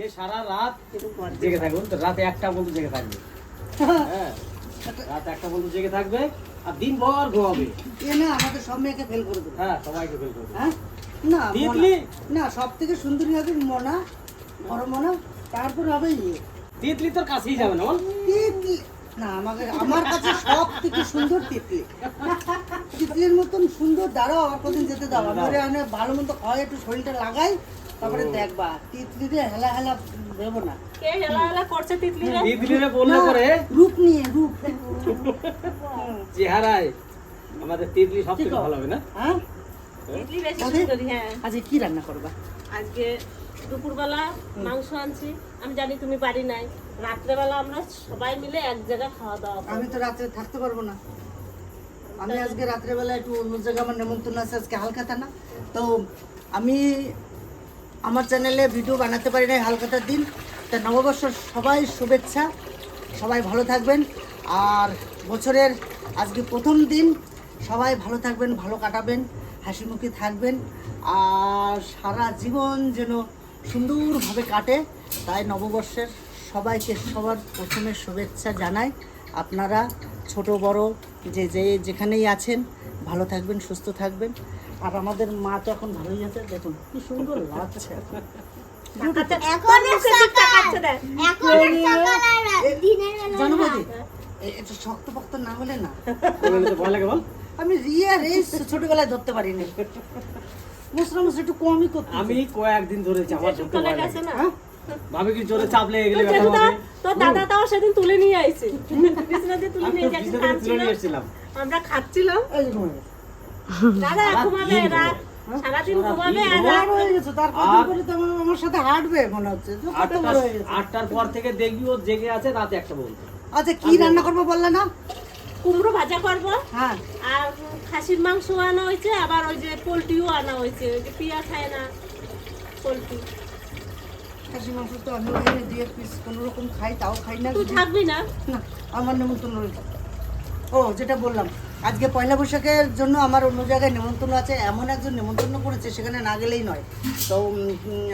এ সারা রাত জেগে থাকবে বুঝতো? রাতে একটা পর্যন্ত জেগে থাকবে। হ্যাঁ রাত একটা পর্যন্ত জেগে থাকবে আর দিন ঘুমাবে। এ না আমাদের সব মেয়েকে ফেল করে দেবে। হ্যাঁ সবাইকে ফেল করবে হ্যাঁ? না তিতলি? না সব থেকে সুন্দরী হবে মনা বড় মনা তারপর হবে ইয়ে। তিতলি তোর কাছেই যাবে না বল। তিতলি? না আমাকে আমার কাছে সব থেকে সুন্দর তিতলি। তিতলির মতন সুন্দর দাঁড়াও কদিন যেতে দাও। আমি ভালো মতো খাওয়াই একটু শরীরটা লাগাই তারপরে দেখবা তিতলিতে হেলা হেলা দেবো না। কে হেলা হেলা করছে তিতলিরা তিতলিরে বললে করে রূপ নিয়ে রূপ। চেহারায় আমাদের তিতলি সব থেকে ভালো হবে না? হ্যাঁ? তিতলি বেশি সুন্দরী হ্যাঁ। আজকে কি রান্না করবা? আজকে দুপুরবেলা মাংস আনছি। আমি জানি তুমি বাড়ি নাই। রাত্রেবেলা আমরা সবাই মিলে এক জায়গায় খাওয়া দাওয়া আমি তো রাত্রে থাকতে পারব না। আমি আজকে রাত্রেবেলা একটু অন্য জায়গায় আমার নেমন্তন্ন আছে আজকে হালখাতা না। তো আমি আমার চ্যানেলে ভিডিও বানাতে পারি না হালখাতার দিন। তা নববর্ষর সবাই শুভেচ্ছা, সবাই ভালো থাকবেন। আর বছরের আজকে প্রথম দিন, সবাই ভালো থাকবেন, ভালো কাটাবেন হাসি মুখে থাকবেন। আর সারা জীবন যেন সুন্দরভাবে কাটে, তাই নববর্ষের সবাইকে সবার প্রথমে শুভেচ্ছা জানাই। আপনারা, ছোট, বড়, যে যে যেখানেই আছেন ভালো থাকবেন সুস্থ থাকবেন। আর আমাদের মা তো এখন ভালোই আছে দেখুন কি সুন্দর লাগছে। একটু শক্ত পক্ত না। হলে না। বললে তো ভয় লাগে বল। আমি রিয়া ছোটবেলায় ধরতে পারিনি। মুসরা মুসরা একটু কমই করতে আমি কয়েকদিন ধরেছি আমার ধরতে গেছে না? ভাবে কি জোরে চাপ লেগে গেলে ব্যথা হবে? তোর দাদা তাও সেদিন তুলে নিয়ে আইছে। বিছানাতে তুলে নিয়ে তো খাচ্ছিলাম এসেছিলাম আমরা খাচ্ছিলাম। এই গেছে। দাদা ঘুমাবে। রাত সারাদিন সারাদিন ঘুমাবে আর রাত হয়ে গেছে তার কদিন পরে তো আমার- আমার সাথে হাঁটবে মনে হচ্ছে। যে কত আটটা বড় হয়ে গেছে। আটটার পর থেকে দেখবি ও জেগে আছে রাতে একটা আচ্ছা কি রান্না করব বললে না? কুমড়ো ভাজা করব। হ্যাঁ। আর খাসির মাংস আনা হয়েছে আবার ওই যে পোলট্রিও আনা হয়েছে। ওই যে পিয়া খায় না পোলট্রি। খাসি মাংস তো আমি ওখানে পিস কোনো রকম খাই তাও খাই না। তুই থাকবি না? না আমার নেমন্তন্ন ও যেটা বললাম আজকে পয়লা বৈশাখের জন্য আমার অন্য জায়গায় নেমন্তন্ন আছে এমন একজন নেমন্তন্ন করেছে সেখানে না গেলেই নয়। তো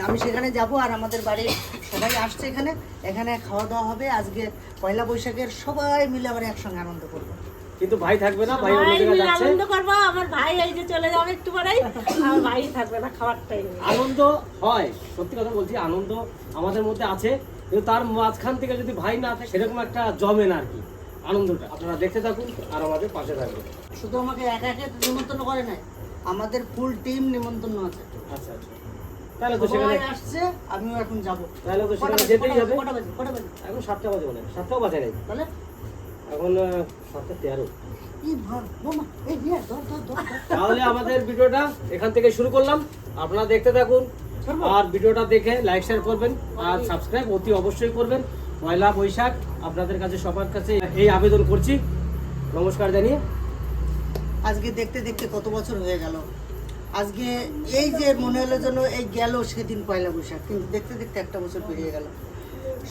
আমি সেখানে যাব আর আমাদের বাড়ির সবাই আসছে এখানে এখানে খাওয়া দাওয়া হবে। আজকে পয়লা বৈশাখের সবাই মিলে আবার একসঙ্গে আনন্দ করব। কিন্তু ভাই থাকবে না ভাই অন্য জায়গায় যাচ্ছে। আনন্দ করব আমার ভাই এই যে চলে যাবে একটু পরেই আমার ভাই থাকবে না খাবার টাইমে আনন্দ হয় সত্যি কথা বলছি আনন্দ আমাদের মধ্যে আছে কিন্তু তার মাঝখান থেকে যদি ভাই না থাকে সেরকম একটা জমে না আর কি আনন্দটা। আপনারা দেখতে থাকুন আর আমাদের পাশে থাকুন। শুধু আমাকে একা একা নিমন্ত্রণ করে নাই আমাদের ফুল টিম নিমন্ত্রণ আছে। আচ্ছা আচ্ছা। তাহলে তো সেখানে আসছে আমিও এখন যাব। তাহলে তো সেখানে যেতেই হবে। কটা বাজে? কটা বাজে? এখন সাতটা বাজে বলে সাতটাও বাজে নাই। তাহলে এখন সাতটা তেরো। তাহলে আমাদের ভিডিওটা এখান থেকে শুরু করলাম। আপনারা দেখতে থাকুন আর ভিডিওটা দেখে লাইক শেয়ার করবেন আর সাবস্ক্রাইব অতি অবশ্যই করবেন। পয়লা বৈশাখ আপনাদের কাছে সবার কাছে এই আবেদন করছি। নমস্কার জানিয়ে। আজকে দেখতে দেখতে কত বছর হয়ে গেল। আজকে এই যে মনে হলো যেন এই গেল সেদিন পয়লা বৈশাখ কিন্তু দেখতে দেখতে একটা বছর পেরিয়ে গেল।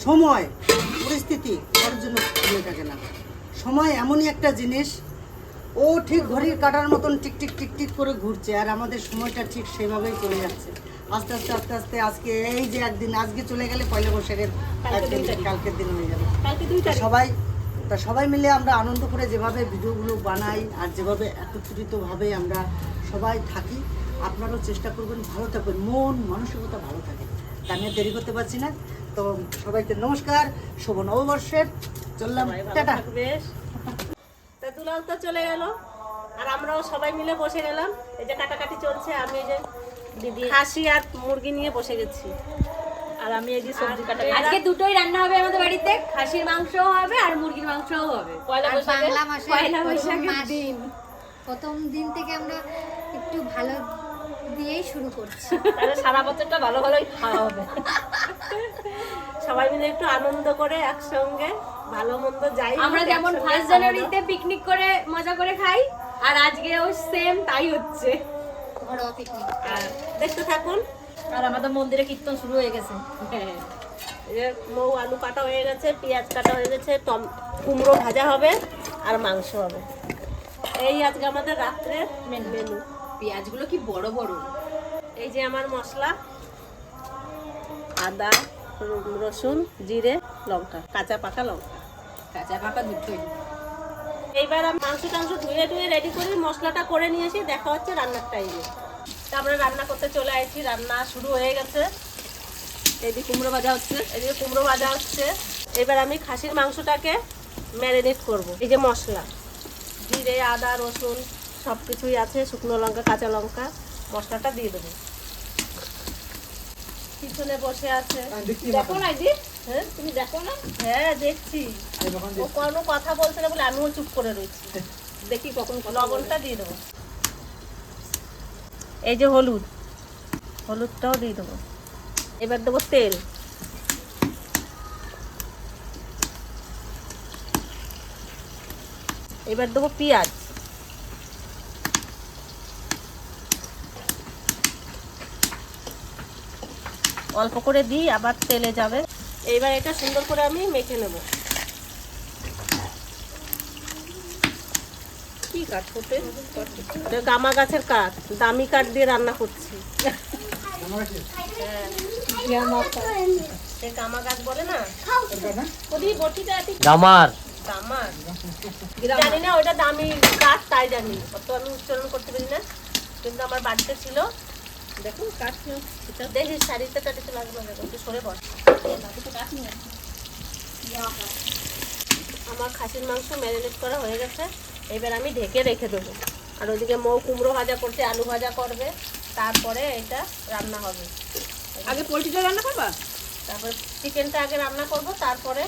সময় পরিস্থিতি কারোর জন্য থাকে না। সময় এমনই একটা জিনিস ও ঠিক ঘড়ির কাটার মতন টিকটিক টিক টিক টিক করে ঘুরছে আর আমাদের সময়টা ঠিক সেভাবেই চলে যাচ্ছে। আস্তে আস্তে আস্তে আস্তে আজকে এই যে একদিন আজকে চলে গেলে পয়লা বৈশাখের একদিন কালকের দিন হয়ে যাবে। সবাই তা সবাই মিলে আমরা আনন্দ করে যেভাবে ভিডিওগুলো বানাই আর যেভাবে একত্রিতভাবে আমরা সবাই থাকি আপনারাও চেষ্টা করবেন ভালো থাকবেন মন মানসিকতা ভালো থাকে। তা আমি দেরি করতে পারছি না। তো সবাইকে নমস্কার শুভ নববর্ষের। চললাম টাটা। থাকবে। তা দুলাল তো চলে গেল। আর আমরাও সবাই মিলে বসে গেলাম। এই যে কাটাকাটি চলছে আমি এই যে দিদি খাসি আর মুরগি নিয়ে বসে গেছি। আর আমি এই যে সবজি কাটা আজকে দুটোই রান্না হবে আমাদের বাড়িতে। খাসির মাংসও হবে আর মুরগির মাংসও হবে। পয়লা বৈশাখে পয়লা বৈশাখের দিন। প্রথম দিন থেকে আমরা একটু ভালো দিয়েই শুরু করছি। তাহলে সারা বছরটা ভালো ভালোই খাওয়া হবে। সবাই মিলে একটু আনন্দ করে একসঙ্গে ভালো মন্দ যাই আমরা যেমন ফার্স্ট জানুয়ারিতে পিকনিক করে মজা করে খাই আর আজকেও সেম তাই হচ্ছে। ঘরোয়া পিকনিক আর দেখতে থাকুন। আর আমাদের মন্দিরে কীর্তন শুরু হয়ে গেছে। হ্যাঁ মৌ আলু কাটা হয়ে গেছে পেঁয়াজ কাটা হয়ে গেছে টম কুমড়ো ভাজা হবে আর মাংস হবে। এই আজকে আমাদের রাত্রের মেনু পেঁয়াজগুলো কি বড় বড়? এই যে আমার মশলা, আদা রসুন, জিরে, লঙ্কা, কাঁচা পাকা লঙ্কা। কাঁচা পাকা দুটোই। এইবার মাংস টাংস ধুয়ে ধুয়ে রেডি করে মশলাটা করে নিয়েছি দেখা হচ্ছে রান্নার টাইমে তারপরে রান্না করতে চলে আসছি, রান্না শুরু হয়ে গেছে। এদিকে কুমড়ো ভাজা হচ্ছে, এদিকে কুমড়ো ভাজা হচ্ছে। এবার আমি খাসির মাংসটাকে ম্যারিনেট করব। এই যে মশলা, জিরে, আদা, রসুন সব কিছুই আছে শুকনো লঙ্কা কাঁচা লঙ্কা মশলাটা দিয়ে দেবো। পিছনে বসে আছে। দেখো না দি হ্যাঁ তুমি দেখো না? হ্যাঁ দেখছি। ও কোনো কথা বলছে না বলে আমিও চুপ করে রয়েছি। দেখি কখন লবণটা দিয়ে দেবো। এই যে হলুদ। হলুদটাও দিয়ে দেবো। এবার দেবো তেল। এবার দেবো পেঁয়াজ। অল্প করে দিই আবার তেলে যাবে। এইবার এটা সুন্দর করে আমি মেখে নেব। কি কাঠ করতে গামা গাছের কাঠ দামি কাঠ দিয়ে রান্না করছি গামা গাছ বলে না? বটিটা গামার। গামার। জানি না ওটা দামি কাঠ তাই জানি। অত আমি উচ্চারণ করতে পারি না কিন্তু আমার বাড়িতে ছিল। দেখো কাঠ এটা দেখি শাড়িতে লাগবে না একটু সরে বস। কাঠ নিয়ে আমার খাসির মাংস ম্যারিনেট করা হয়ে গেছে এবার আমি ঢেকে রেখে দেবো। আর ওদিকে মৌ কুমড়ো ভাজা করছে আলু ভাজা করবে তারপরে এটা রান্না হবে। আগে পোলট্রিটা রান্না করবা? তারপরে চিকেনটা আগে রান্না করব তারপরে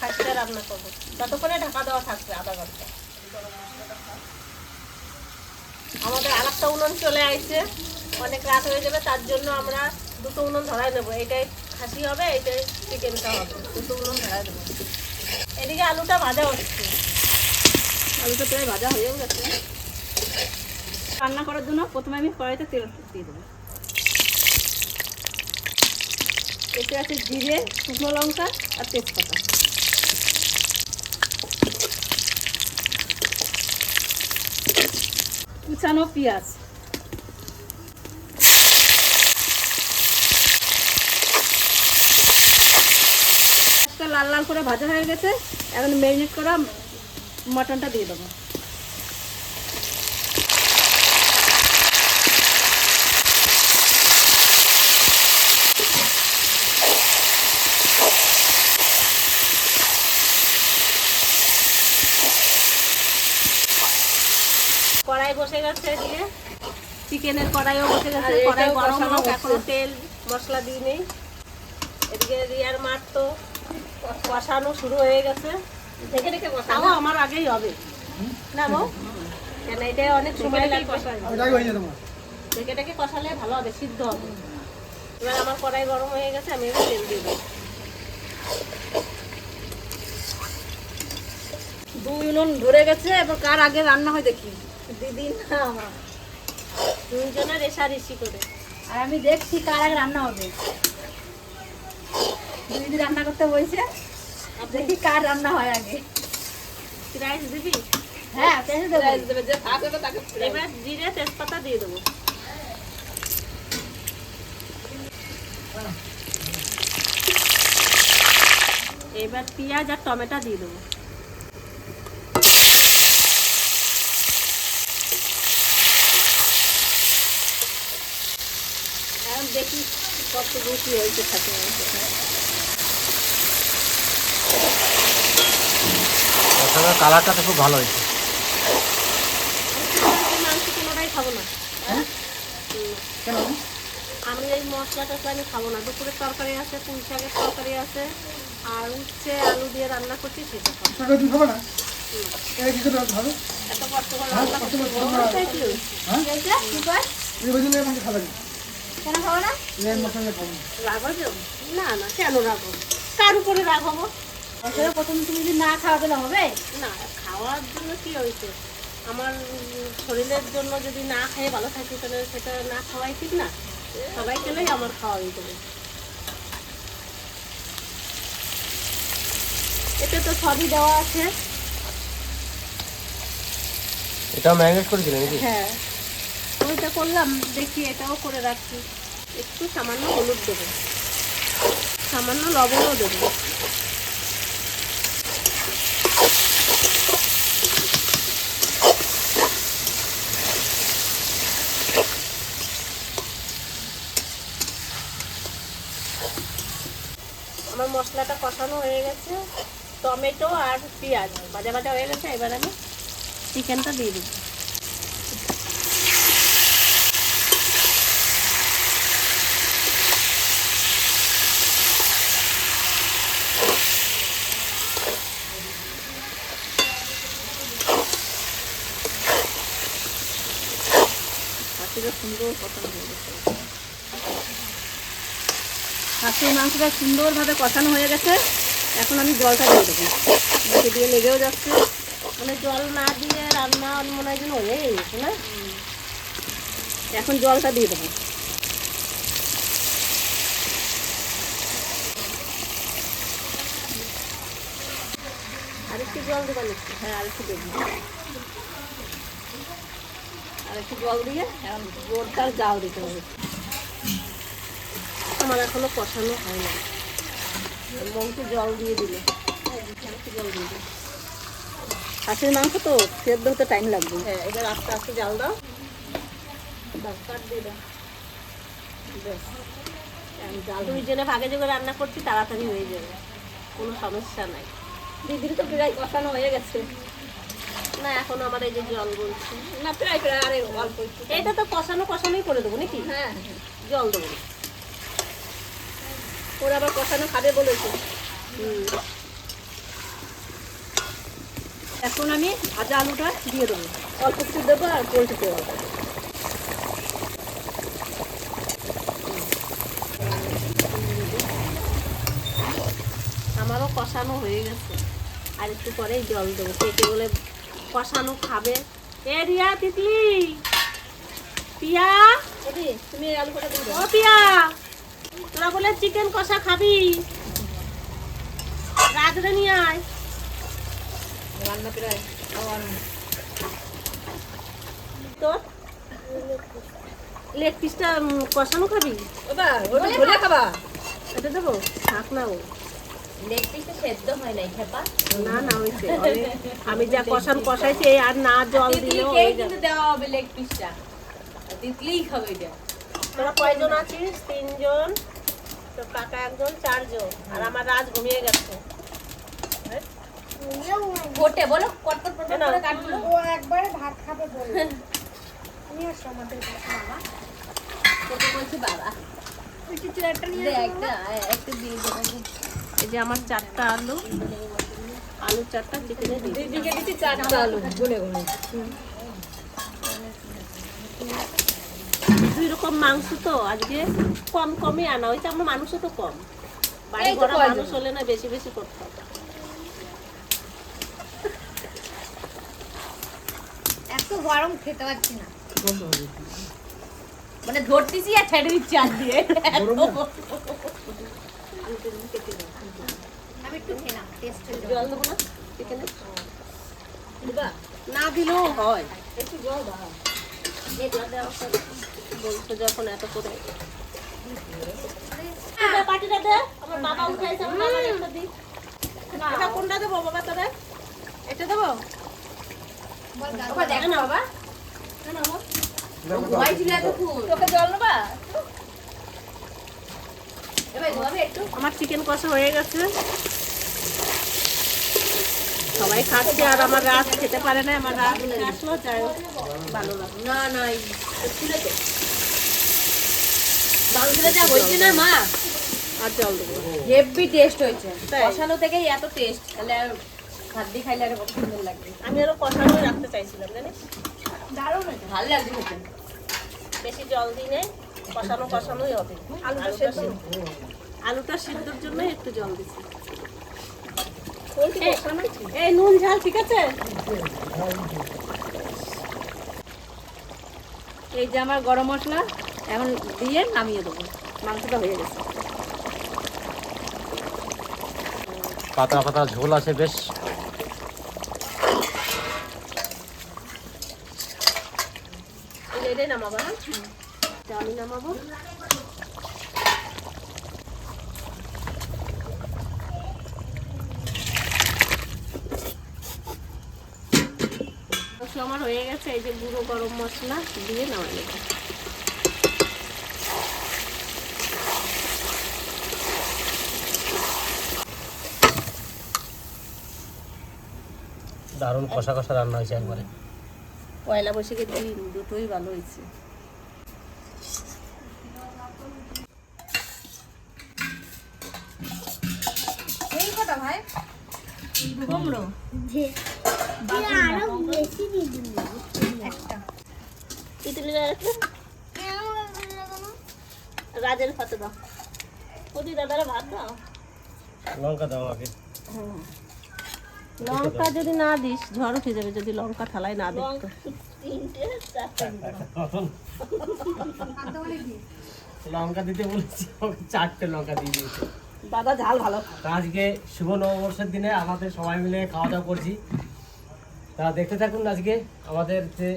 খাসিটা রান্না করব। ততক্ষণে ঢাকা দেওয়া থাকবে আধা ঘণ্টা। আমাদের আরেকটা উনুন চলে আসছে অনেক রাত হয়ে যাবে, তার জন্য আমরা দুটো উনুন ধরাই নেব। এটাই খাসি হবে, এটাই চিকেনটা হবে। দুটো উনুন ধরাই দেবো এদিকে আলুটা ভাজা হচ্ছে। আলুটা প্রায় ভাজা হয়েও গেছে। রান্না করার জন্য প্রথমে আমি কড়াইতে তেল দিয়ে দেবো। এতে আছে জিরে, শুকনো লঙ্কা আর তেজপাতা। কুচানো পেঁয়াজ। লাল লাল করে ভাজা হয়ে গেছে। এখন ম্যারিনেট করা মটনটা দিয়ে দেবো। কড়াই বসে গেছে এদিকে চিকেনের কড়াইও বসে গেছে। কড়াই গরম হোক এখনও তেল মশলা দিই নেই। এদিকে রিয়ার মাঠ তো কষানো শুরু হয়ে গেছে। ঢেকে ঢেকে কষা তাও আমার আগেই হবে। না মো কেন এটা অনেক সময় লাগবে। ঢেকে ঢেকে কষালে ভালো হবে সিদ্ধ হবে। এবার আমার কড়াই গরম হয়ে গেছে আমি এবার তেল দিয়ে দেবো। দুই উনুন ধরে গেছে এবার কার আগে রান্না হয় দেখি। দিদি না আমার। দুইজনের রেশারেশি করে। আর আমি দেখছি কার আগে রান্না হবে। দিদি রান্না করতে বলছে দেখি কার রান্না হয় আগে। রাইস দিবি? হ্যাঁ পেঁচে দেবে। যে ফাঁক তাকে এবার জিরে তেজপাতা দিয়ে দেবো। এবার পেঁয়াজ আর টমেটো দিয়ে দেবো। দেখি কত বেশি হয়েছে থাকে কালারটা তো খুব ভালো হয়েছে। মাংস কোনোটাই খাব না। হুম। আমি এই মশলা টসলা আমি খাব না। দুপুরের তরকারি আছে পুঁই শাকের তরকারি আছে আর উচ্ছে আলু দিয়ে রান্না করছি সেটা খাব। না? না। না? কেন রাখব কার উপরে রাগ হব? আসলে প্রথম তুমি যদি না খাওয়া তাহলে হবে? না খাওয়ার জন্য কি হয়েছে? আমার শরীরের জন্য যদি না খেয়ে ভালো থাকি তাহলে সেটা না খাওয়াই ঠিক না। সবাই খেলেই আমার খাওয়া হয়ে যাবে। এতে তো সবই দেওয়া আছে। এটাও ম্যারিনেট করেছিলেন নাকি? হ্যাঁ। ওইটা করলাম দেখি এটাও করে রাখছি একটু সামান্য হলুদ দেবো। সামান্য লবণও দেবো আমার মশলাটা কষানো হয়ে গেছে। টমেটো আর পেঁয়াজ। ভাজা ভাজা হয়ে গেছে, এবার আমি চিকেনটা দিয়ে খাসিটা সুন্দর কষানো হয়ে গেছে। খাসির মাংসটা সুন্দরভাবে কষানো হয়ে গেছে। এখন আমি জলটা দিয়ে দেবো। মুখে দিয়ে লেগেও যাচ্ছে। মানে জল না দিয়ে রান্না মনে হয় যেন হয়ে গেছে না? এখন জলটা দিয়ে দেবো। আর একটু জল দেবা নিচ্ছি হ্যাঁ আর একটু দেবো। আর জল দিয়ে এখন জাল দিতে হবে। আমার এখনও কষানো হয় না। মৌকে জল দিয়ে দিলে। জল দিয়ে দিলে খাসির মাংস তো সেদ্ধ হতে টাইম লাগবে। হ্যাঁ এবার আস্তে আস্তে জাল দাও। বাস কাট দিয়ে দাও। ব্যাস। জাল দুই জনে ভাগে যোগে রান্না করছি তাড়াতাড়ি হয়ে যাবে। কোনো সমস্যা নাই। দিদির তো প্রায় কষানো হয়ে গেছে। না এখন আমার এই যে জল বলছি। না প্রায় প্রায় আরে অল্প এটা তো কষানো কষানোই করে দেবো নাকি? হ্যাঁ। জল দেবো। ওরা আবার কষানো খাবে বলেছে। এখন আমি ভাজা আলুটা দিয়ে দেবো। অল্প একটু দেবো আর পোলট্রিতে অল্প আমারও কষানো হয়ে গেছে। আর একটু পরেই জল দেবো। কেটে বলে কষানো খাবে। এ রিয়া তিতলি! পিয়া তুমি আলু কটা ও পিয়া তোরা বলে চিকেন কষা খাবি। রাজরে নিয়ে আয়। রান্না প্রায় তোর? লেগ পিসটা কষানো খাবি? ওটা খাবা। এটা দেবো? থাক না ও। লেগ পিসটা সেদ্ধ হয় নাই খেপা। না না হয়েছে। আমি যা কষান কষাইছি আর না জল দিলেও দেওয়া হবে লেগ পিসটা। তিতলিই খাবে এটা। তোরা কয়জন আছিস? তিনজন? তো কাকা একজন চারজন। আর আমার রাজ ঘুমিয়ে গেছে। কোটে বলো কটকট করে কাটলো ও একবারে ভাত খাবে বলে। নিয়ে আসো আমাদের বাবা কোটে বলছি বাবা। দেবো এই যে আমার চারটা আলু আলু চারটা চিকেনে দিচ্ছি চারটা আলু। গুনে গুনে দুই রকম মাংস তো আজকে কম কমই আনা। হয়েছে আমরা মানুষও তো কম। বাড়ি কয়জন। মানুষ হলে না বেশি বেশি করতে হবে। এত গরম খেতে পারছি না। মানে ধরতেছি আর ছেড়ে দিচ্ছি আর দিয়ে। আমি একটু খেয়ে টেস্ট জল দেবো। না? চিকেনে না দিলেও হয়। একটু জল দাও। বলছো যখন এত করে। পাটিটা দে আমার বাবা উঠাইছে আমার বাবার একটা দি এটা কোনটা দেবো বাবা তোদের? এটা দেবো? বাবা। দেখো বাবা। ঘুমাইছিল তোকে জল নেবা এবার ঘুমাবে একটু। আমার চিকেন কষা হয়ে গেছে। সবাই খাচ্ছে আর আমার রাত খেতে পারে না আমার রাত আসলো যাই ভালো লাগল না না এই খুলে দে মাংসটা যা হয়েছে না মা? আর জল দেবো হেভি টেস্ট হয়েছে? কষানো থেকেই এত টেস্ট তাহলে আর খাইলে আর কত সুন্দর লাগবে। আমি আরও কষানোই রাখতে চাইছিলাম জানিস? ভালো লাগছে বেশি জল দিই নেই কষানো কষানোই হবে। আলুটা সিদ্ধ আলুটা সিদ্ধর জন্য একটু জল দিচ্ছি এই- এই নুন ঝাল ঠিক আছে? এই যে আমার গরম মশলা। এখন দিয়ে নামিয়ে দেবো। মাংসটা হয়ে গেছে। পাতা পাতা ঝোল আছে বেশ। নামাবো হ্যাঁ? আমি নামাবো। মশলা আমার হয়ে গেছে এই যে গুঁড়ো গরম মশলা দিয়ে নামাই। দারুণ কষা কষা রান্না হয়েছে একবারে। পয়লা বৈশাখের দিন দুটোই ভালো হয়েছে। ভাই? কুমড়ো। যে যে আরও বেশি দিয়ে দিন একটা তিতলি রাজের হাতে দাও। ওদি দাদারা ভাত দাও। লঙ্কা দাও আমাকে। লঙ্কা যদি না দিস ঝড় উঠে যাবে যদি লঙ্কা থালায় না দিস। লঙ্কা দিতে বলেছি চারটে লঙ্কা দিয়ে দিয়েছে। দাদা ঝাল ভালো। আজকে শুভ নববর্ষের দিনে আমাদের সবাই মিলে খাওয়া দাওয়া করছি। তা দেখতে থাকুন আজকে আমাদের যে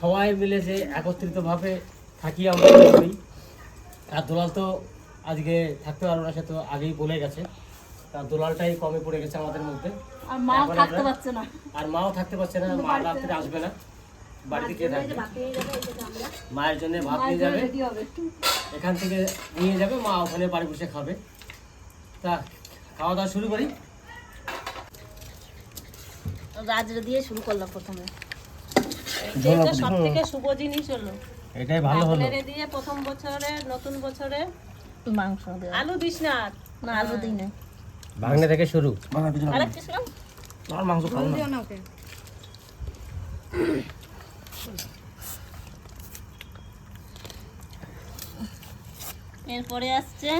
সবাই মিলে যে একত্রিতভাবে থাকি আমরা আর দোলাল তো আজকে থাকতে পারব না সে তো আগেই বলে গেছে। তা দোলালটাই কমে পড়ে গেছে আমাদের মধ্যে। আর মাও থাকতে পারছে না। আর মাও থাকতে পারছে না মা রাত্রে আসবে না। বাড়িতে কে থাকবে। মায়ের জন্য ভাত নিয়ে যাবে। এখান থেকে নিয়ে যাবে মা ওখানে বাড়ি বসে খাবে। তা খাওয়া দাওয়া শুরু করি। দিয়ে শুরু করলাম প্রথমে। সব থেকে শুভ জিনিস হলো। এটাই ভালো হলো। দিয়ে প্রথম বছরে নতুন বছরে মাংস আলু দিস না। আর। না আলু দিই না। ভাঙনে থেকে শুরু? আর মাংস খাব না এরপরে আসছে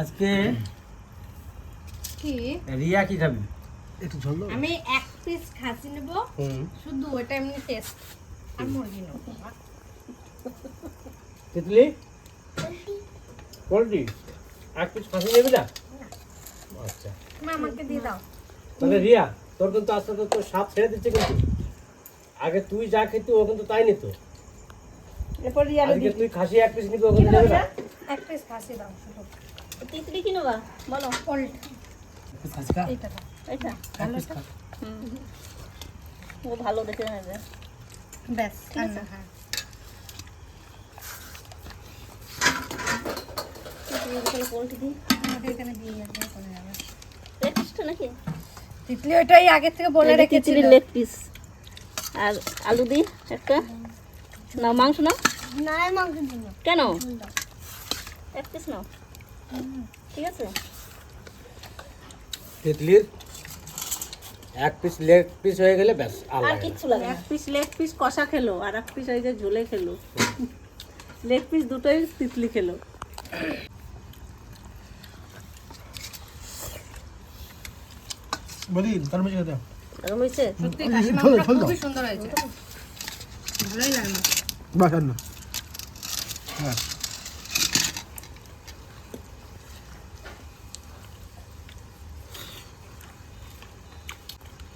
আজকে কি? রিয়া কি খাবি? আমি এক পিস খাসি নেব। শুধু ওটা এমনি টেস্ট আর মুরগি নেব। তিতলি? পোলট্রি। এক পিস ফাঁসি নেবি না। আচ্ছা। আমাকে দিয়ে দাও। তাহলে রিয়া তোর কিন্তু আস্তে আস্তে তোর সাপ ছেড়ে দিচ্ছে কিন্তু। আগে তুই যা খেতি ও কিন্তু তাই নিত। এরপর রিয়া আজকে তুই খাসি এক পিস নিবি ও কিন্তু নেবে না। এক পিস খাসি দাও তিতলি কি নেবা বলো। ওল্ড খাসি খা। এটা এক ও ভালো দেখে নেবে। ব্যাস আর না হ্যাঁ পোলট্রি দিই? আমাকে এখানে দিয়ে যাবে চলে যাবে ব্রেকফাস্ট নাকি? তিতলি আগে থেকে বলে রেখেছিল। খিচুড়ির লেগ পিস? আর আলু দিই একটা? নাও মাংস নাও। না মাংস কেন? এক পিস নাও। ঠিক আছে? তিতলির এক পিস লেগ পিস হয়ে গেলে ব্যাস আর আর লাগে লাগে এক পিস লেগ পিস কষা খেলো আর এক পিস ওই যে ঝোলে খেলো। লেগ পিস দুটোই তিতলি খেলো। গরম হয়েছে খুবই সুন্দর ভালোই লাগল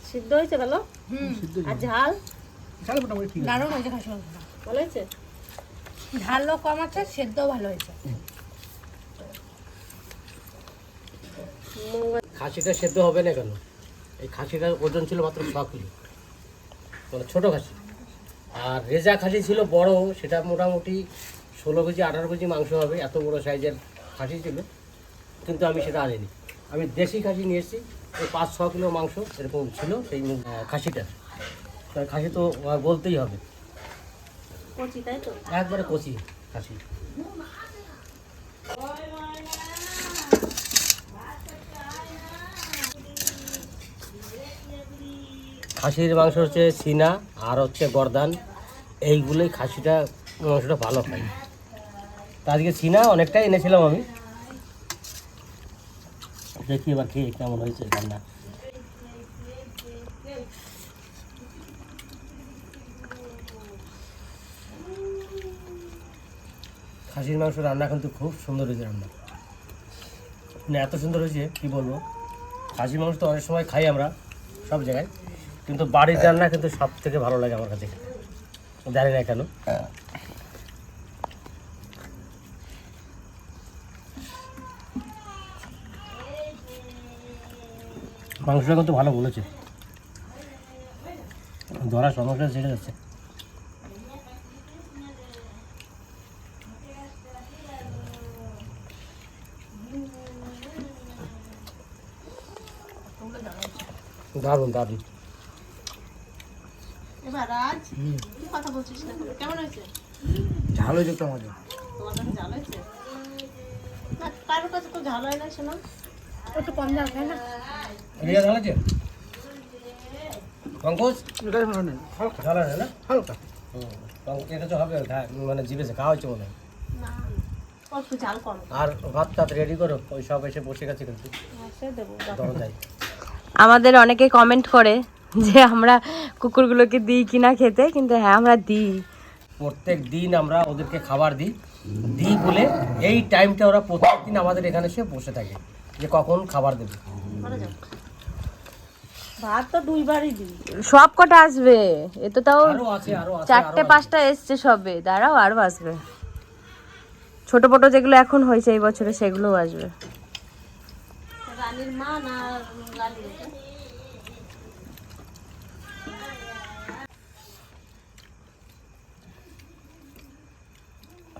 সিদ্ধ হয়েছে ভালো? আর ঝাল? দারুণ হয়েছে খাসি মাংসটা ভালো হয়েছে? ঝালও কম আছে সেদ্ধও ভালো হয়েছে। খাসিটা সেদ্ধ হবে না কেন? এই খাসিটার ওজন ছিল মাত্র ছ কিলো। মানে ছোটো খাসি। আর রেজা খাসি ছিল বড় সেটা মোটামুটি ষোলো কেজি আঠারো কেজি মাংস হবে এত বড় সাইজের খাসি ছিল। কিন্তু আমি সেটা আনিনি। আমি দেশি খাসি নিয়ে এসেছি ওই পাঁচ ছ কিলো মাংস এরকম ছিল সেই খাসিটার। তো খাসি তো বলতেই হবে। তাই একবারে কচি খাসি। খাসির মাংস হচ্ছে সিনা আর হচ্ছে গরদান। এইগুলোই খাসিটা, মাংসটা ভালো খাই তা আজকে সিনা অনেকটাই এনেছিলাম আমি। দেখি এবার খেয়ে কেমন হয়েছে রান্না। খাসির মাংস রান্না কিন্তু খুব সুন্দর হয়েছে রান্না। মানে এত সুন্দর হয়েছে, কি বলব? খাসির মাংস তো অনেক সময় খাই আমরা সব জায়গায়। কিন্তু বাড়ির রান্না কিন্তু সব থেকে ভালো লাগে আমার কাছে। জানি না কেন। মাংসটা কিন্তু ভালো বলেছে। ধরা সমস্যা ছেড়ে যাচ্ছে। দারুণ দারুণ। কথা বলছিস না কেমন হয়েছে ঝাল হয়েছে তো আমাদের তোমার কাছে ঝাল হয়েছে না কারোর কাছে তো ঝাল হয় না শোনা একটু কম তাই না রিয়া ঝাল আছে পঙ্কজ ঝাল আছে না? হালকা। হুম, এটা তো হবে মানে খাওয়া হচ্ছে মনে হয়। না অল্প ঝাল আর ভাত টাত রেডি করো ওই সব এসে বসে গেছে কিন্তু। দরজায়। আমাদের অনেকে কমেন্ট করে যে আমরা কুকুরগুলোকে দিই কিনা খেতে কিন্তু হ্যাঁ আমরা দিই। প্রত্যেক দিন আমরা ওদেরকে খাবার দিই। দিই বলে এই টাইমটা ওরা প্রত্যেক দিন আমাদের এখানে এসে বসে থাকে যে কখন খাবার দেবে। ভাত তো দুইবারই দিই। সব কটা আসবে। এ তো তাও আরও আছে আরও আছে চারটে পাঁচটা এসছে সবে। দাঁড়াও আরও আসবে। ছোট ছোট যেগুলো এখন হয়েছে এই বছরে সেগুলোও আসবে। রানীর মা না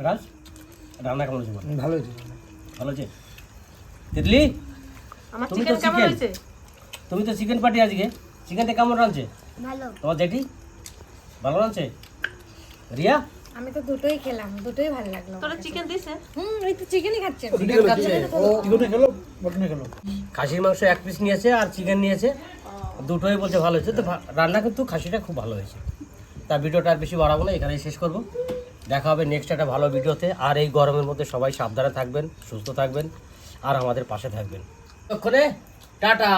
রাজ রান্না কেমন হয়েছে ভালো হয়েছে ভালো আছে তিতলি আমার তুমি তো চিকেন কেমন হয়েছে? তুমি তো চিকেন পার্টি আজকে। চিকেনটা কেমন রাঁধছে? ভালো। তোমার জেঠি? ভালো রাঁধছে? রিয়া? আমি তো দুটোই খেলাম দুটোই ভালো লাগল তোরা চিকেন দিছে? হুম এই তো চিকেনই খাচ্ছে। চিকেন খাচ্ছে। চিকেনে খেলো মটনে খেলো। খাসির মাংস এক পিস নিয়েছে আর চিকেন নিয়েছে। দুটোই বলছে ভালো হয়েছে। তো রান্না কিন্তু খাসিটা খুব ভালো হয়েছে। তা ভিডিওটা আর বেশি বাড়াবো না এখানেই শেষ করব। দেখা হবে নেক্সট একটা ভালো ভিডিওতে। আর এই গরমের মধ্যে সবাই সাবধানে থাকবেন, সুস্থ থাকবেন, আর আমাদের পাশে থাকবেন। ওখানে টাটা!